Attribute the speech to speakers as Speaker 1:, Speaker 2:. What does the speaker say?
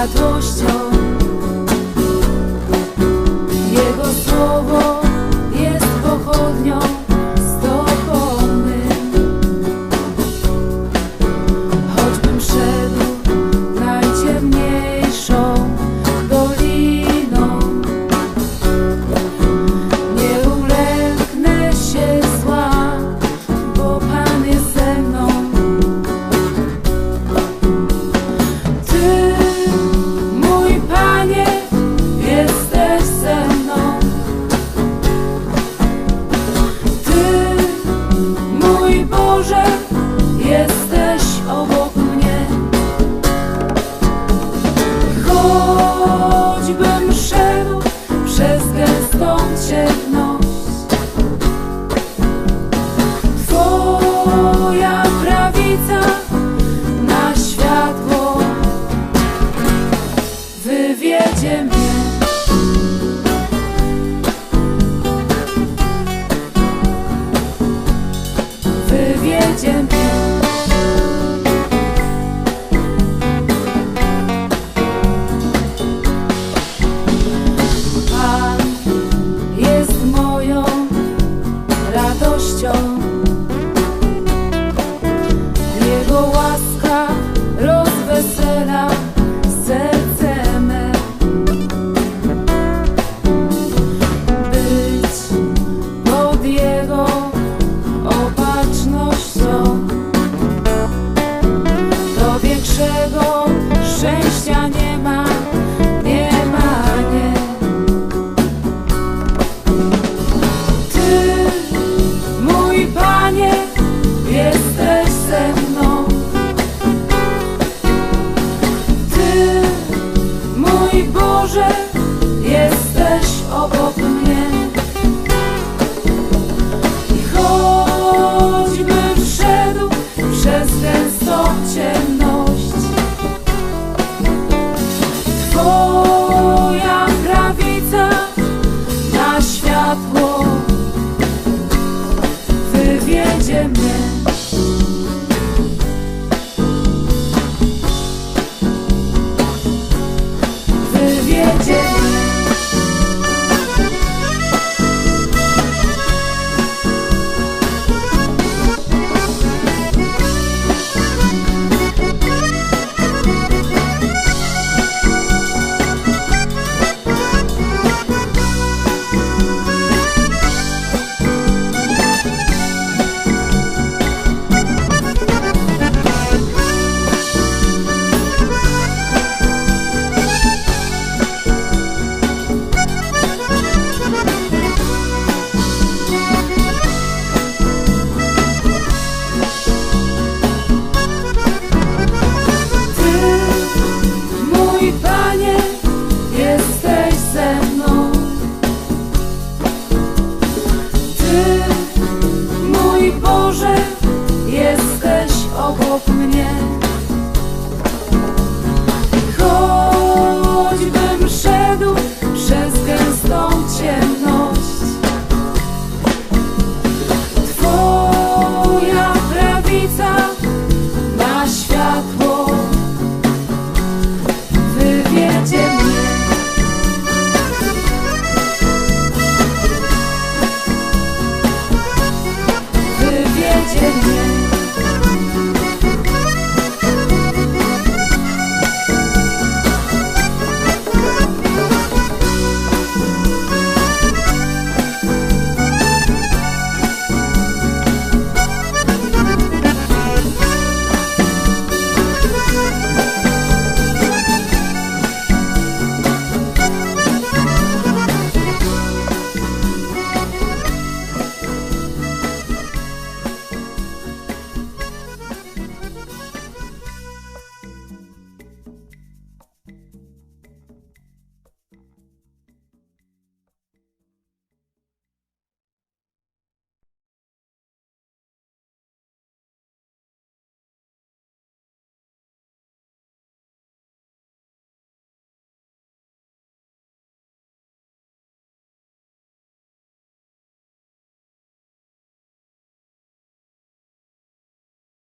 Speaker 1: światłością. się w nos Twoja prawica na światło wywiedzie mnie. Wywiedzie mnie.